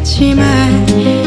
했지만